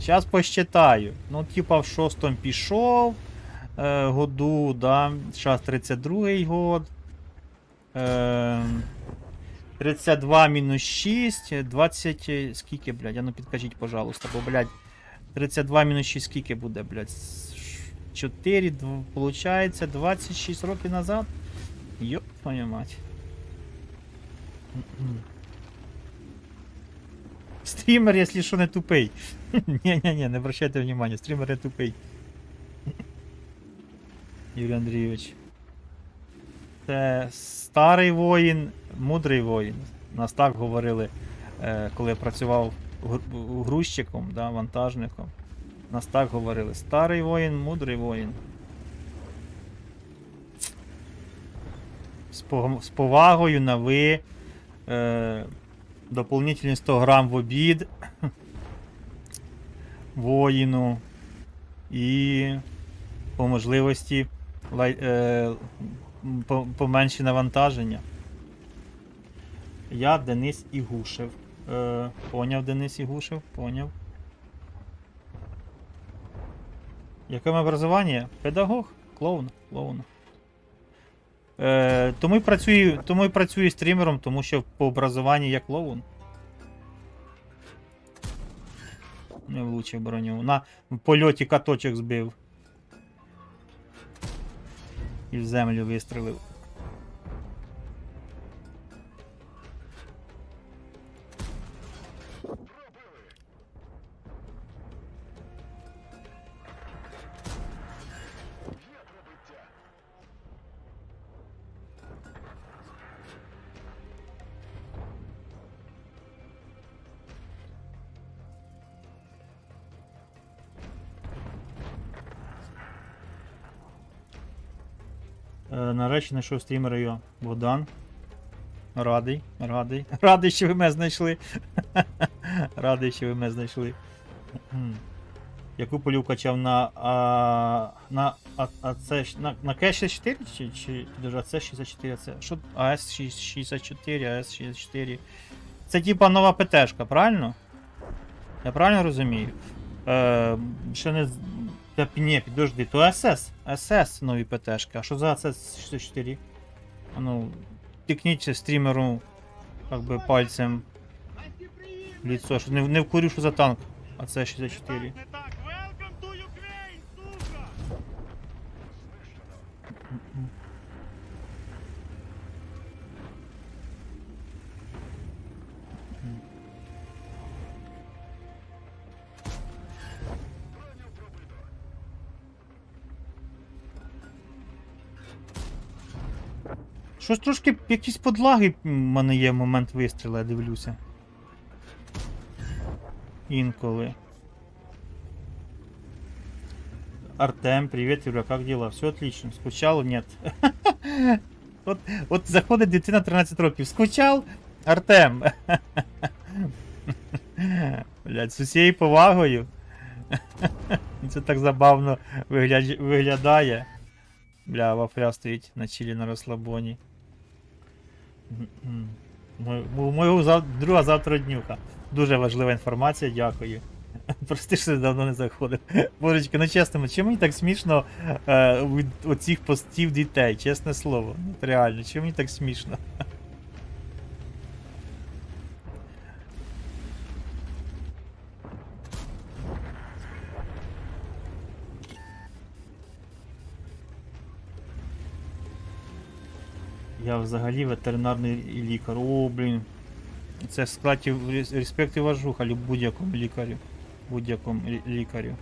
Зараз посчитаю. Ну, типа, в шостому пішов е, году, да. Зараз 32-й год. Е, 32 мінус 6, 20. е, Скільки, блядь? А ну підкажіть, пожалуйста, бо, блядь, 32 мінус 6 скільки буде, блядь? 4, дв- получається 26 років назад. Йоп, твою мать. Стрімер, якщо що, не тупий. Ні-ні-ні, не обращайте внимания, стрімер не тупий. Юрій Андрійович. Це старий воїн, мудрий воїн. Нас так говорили, е, коли я працював гру- грузчиком, да, вантажником. Нас так говорили. Старий воїн, мудрий воїн. З, повагою на ви. Дополнительні 100 грам в обід. Воїну. І по можливості е, по- поменші навантаження. Я Денис Ігушев. Е, поняв Денис Ігушев? Поняв. Яке моє? Педагог? Клоун? Клоун. Е, тому, і працюю, тому і працюю стрімером, тому що по образуванні як клоун. Не влучив броню. На польоті каточок збив. І в землю вистрелив. Нарешті знайшов стрімера його. Богдан. Радий, радий. Радий, що ви мене знайшли. радий, що ви мене знайшли. Яку полю качав на. А, на а, а це, на, на К64? чи, чи дуже АЦ 64, а це. Що АС 64, АС 64. Це типа нова ПТшка, правильно? Я правильно розумію? Е, ще не. Та, ні, підожди, то СС. СС нові ПТшки. А що за СС 64? А ну, тикніть стрімеру как би пальцем в лицо, не, не вкурю, що за танк. А це 64. Щось трошки якісь подлаги в мене є момент вистрілу, я дивлюся. Інколи. Артем, привет, Юля, как дела? Все отлично. Скучал? Нет. От, от заходить дитина 13 років. Скучав? Артем. Блять, з усією повагою. Це так забавно вигляд... виглядає. Бля, вафля стоїть на чилі на розслабоні. У моєго друга завтра днюха. Дуже важлива інформація, дякую. Прости, що давно не заходив. Божечки, ну чесно, чим мені так смішно е, від оцих постів дітей, чесне слово. Реально, чим мені так смішно? Я взагалі ветеринарний лікар. О, блін. Це в складі рес- респект і важуха будь-якому лікарю. Будь-якому лікарю.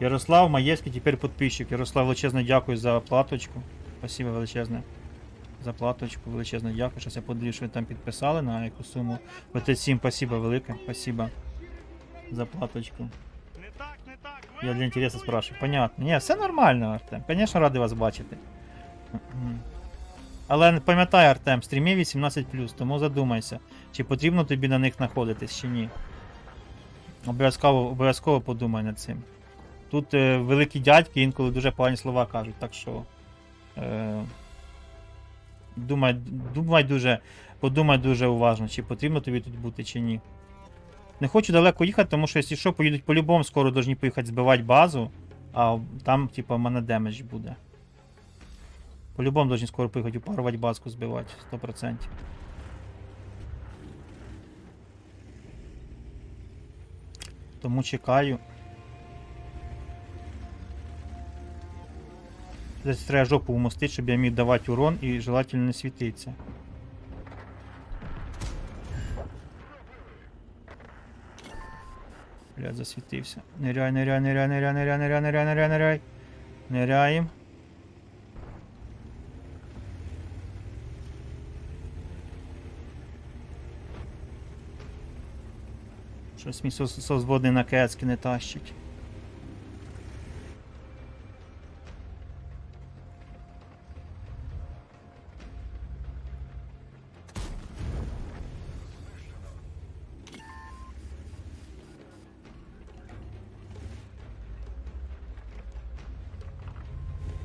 Ярослав Маєвський тепер підписчик. Ярослав, величезне дякую за платочку. Спасибо величезне. За платочку, величезне дякую. Щас я подивлюсь, що ви там підписали на яку суму. ВТ7, спасибо велике. Спасибо за платочку. Не так, не так, Я для интереса спрашиваю. Понятно. Ні, все нормально, Артем. Звісно, радий вас бачити. Але пам'ятай, Артем, стрімі 18, тому задумайся, чи потрібно тобі на них знаходитись, чи ні. Обов'язково, обов'язково подумай над цим. Тут е, великі дядьки інколи дуже погані слова кажуть, так що. Е, Думай, думай дуже, подумай дуже уважно, чи потрібно тобі тут бути, чи ні. Не хочу далеко їхати, тому що якщо що, поїдуть по-любому, скоро повинні поїхати збивати базу, а там, типа, в мене демедж буде. По-любому повинні скоро поїхати упарувати базку збивати, 100%. Тому чекаю. Десь треба жопу вмостити, щоб я міг давати урон і желательно не світитися. Блядь, засвітився. Ниряй, ниряй, ниряй, ниряй, ниряй, ниряй, ниряй, ниряй, ниряй. Ниряєм. Щось мій сос- води на кецки не тащить.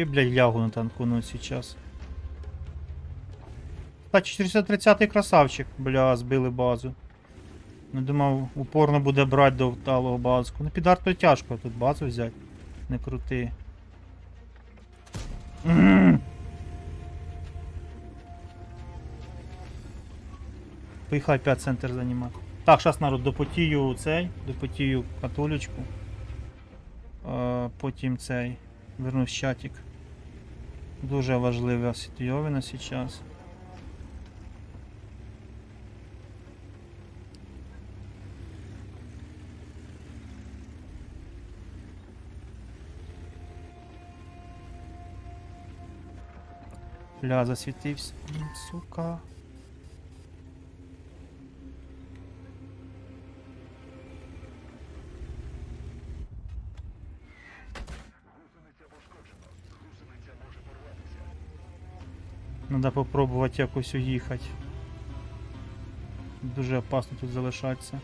Тобі, блядь, лягу на танкуну сейчас. Та 430-й красавчик, бля, збили базу. Не думав, упорно буде брати до талого базку. Ну під артою тяжко тут базу взяти. Не крути. Поїхав опять центр займати. Так, зараз народ допотію цей, допотію католічку. Е, потім цей. Вернусь чатик. Дуже важлива ситуйовина зараз. Ля засвітився. Сука. Надо попробувати якось уїхати. Дуже опасно тут залишатися.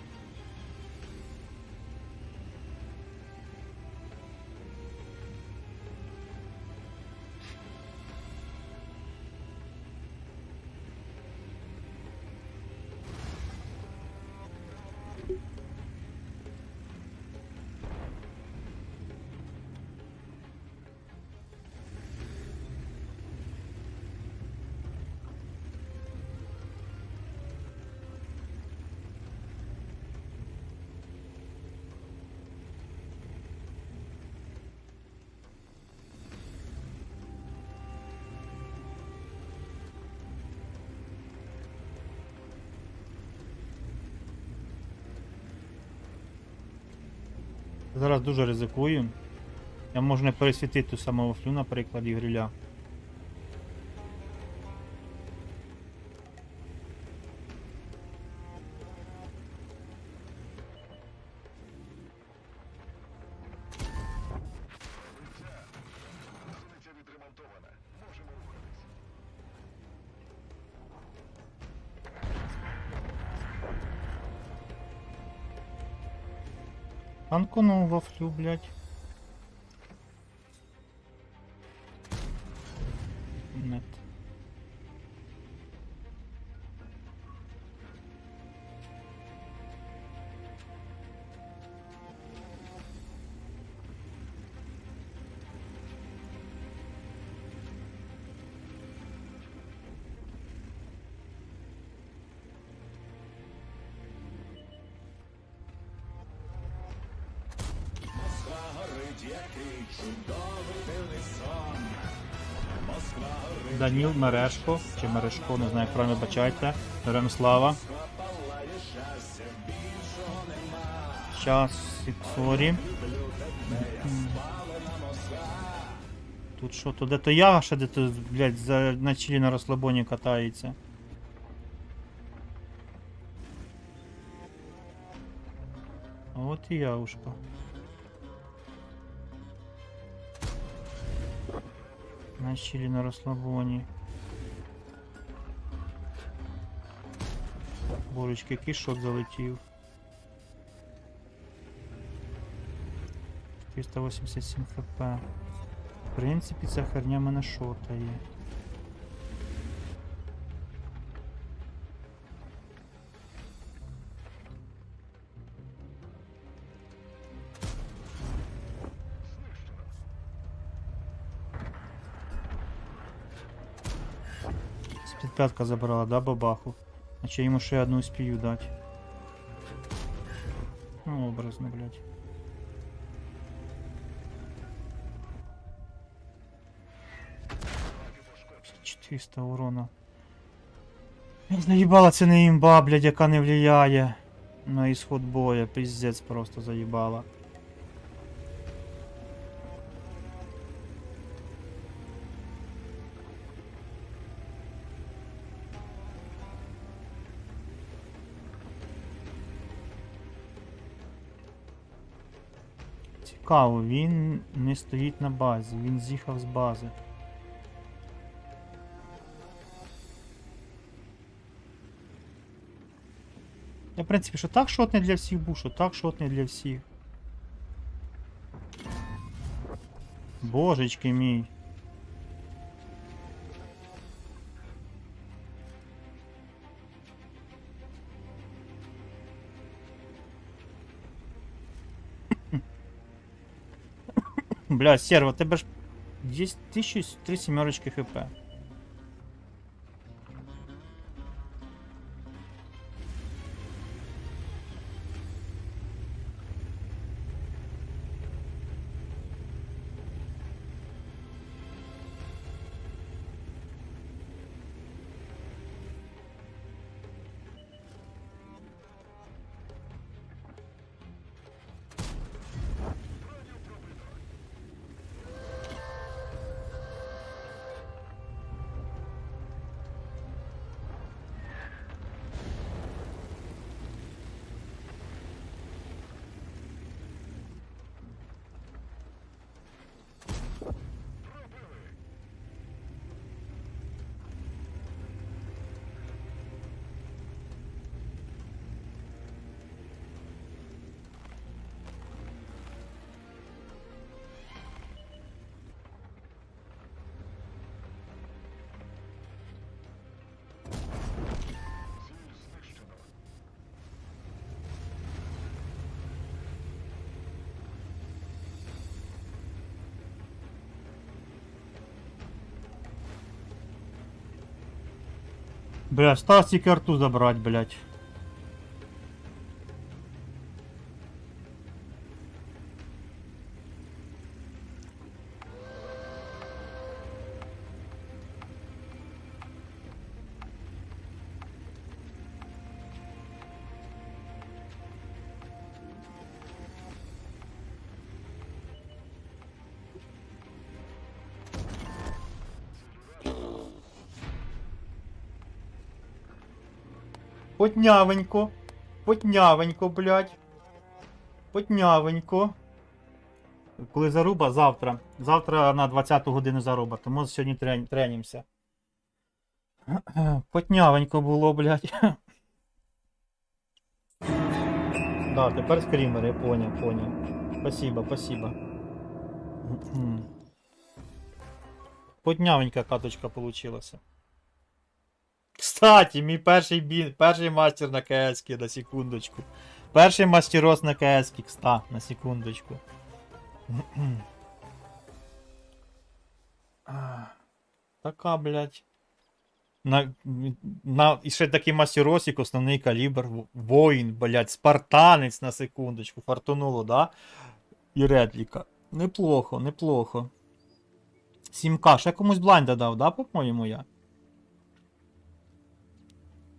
Зараз дуже ризикую. Я можу не пересвітити ту самого флю, наприклад, і гриля. Анконув вафлю, блядь. Даніл Мережко, чи Мережко, не знаю, як правильно бачайте. Героям слава. Щастя. Час сіксорі. Тут що, то де то ягаша, де то, блядь, за, на чилі на розслабоні катається. От і явушка. На чилі на розслабоні. Борочки, який шот залетів. 387 хп. В принципі, ця херня мене шотає. 25-ка забрала, да, бабаху? Значить я йому ще одну успію дати. Ну, образно, блядь. Чотириста урона. Заїбала це не імба, блядь, яка не влияє на ісход боя. Пиздець просто заїбала. Цікаво, він не стоїть на базі, він з'їхав з бази. Я, в принципі, що так шотний для всіх був, що так шотний для всіх. Божечки мій. Бля, серво, тебе ж є 1003 семерочки хп. Бля, Стас тільки арту забрать, блядь. Потнявенько. Потнявенько, блядь. Потнявенько. Коли заруба? Завтра. Завтра на 20-ту годину заруба, тому сьогодні трен... тренімся. Потнявенько було, блядь. Да, тепер скрімер, я поняв, поняв. Спасибо, спасибо. Потнявенька каточка получилася. Кстати, мій перший бін, перший мастер на КС, на секундочку. Перший мастерос на КС, кста, на секундочку. Така, блядь. На, на, і ще такий мастеросик, основний калібр, воїн, блядь, спартанець на секундочку, фартануло, да? І репліка. Неплохо, неплохо. 7К, ще комусь блайнда дав, да, по-моєму я?